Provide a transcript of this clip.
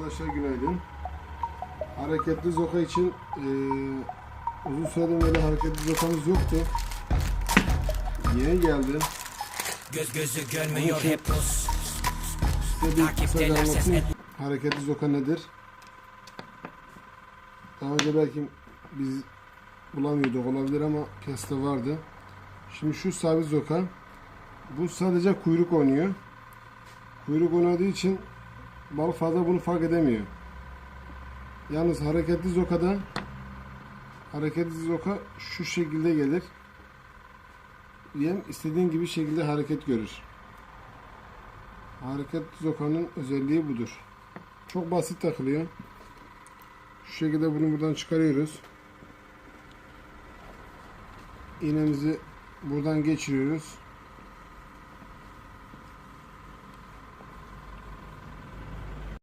Arkadaşlar günaydın. Hareketli zoka için eee uzun süredir böyle hareketli zokamız yoktu. Yeni geldi. Göz gözü görmüyor hep pus Size bir kısaca anlatayım. Hareketli zoka nedir? Daha önce belki biz bulamıyorduk olabilir ama keste vardı. Şimdi şu sabit zoka bu sadece kuyruk oynuyor. Kuyruk oynadığı için balık fazla bunu fark edemiyor. Yalnız hareketli zokada hareketli zoka şu şekilde gelir. Yem istediğin gibi şekilde hareket görür. Hareketli zokanın özelliği budur. Çok basit takılıyor. Şu şekilde bunu buradan çıkarıyoruz. İğnemizi buradan geçiriyoruz.